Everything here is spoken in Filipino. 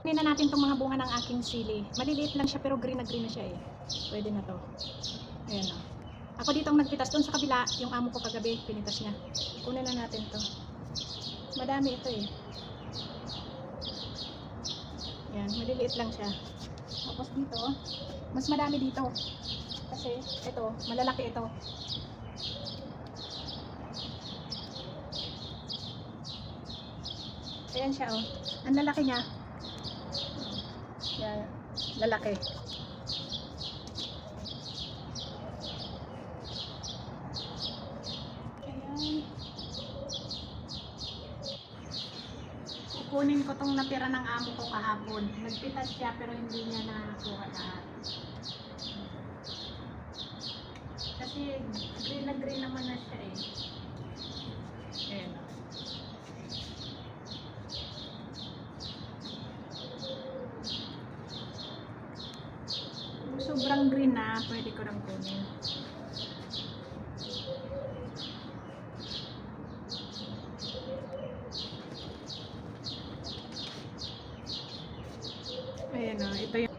Kunin na natin tong mga bunga ng aking sili. Maliliit lang siya pero green na green na siya eh. Pwede na to. Ayan o. Ako dito ang nagpitas doon sa kabila. Yung amo ko kagabi, pinitas niya. Kunin na natin to. Madami ito eh. Yan, maliliit lang siya. Tapos dito, mas madami dito. Kasi ito, malalaki ito. Ayan siya oh. Ang lalaki niya. Lalaki. Kukunin ko tong natira ng amo ko kahapon. Nagpitas siya pero hindi niya nakuha lahat. Kasi green na green naman na siya eh. Ayan. oh. Kung sobrang green na, pwede ko lang kunin. Ayan o, ito yung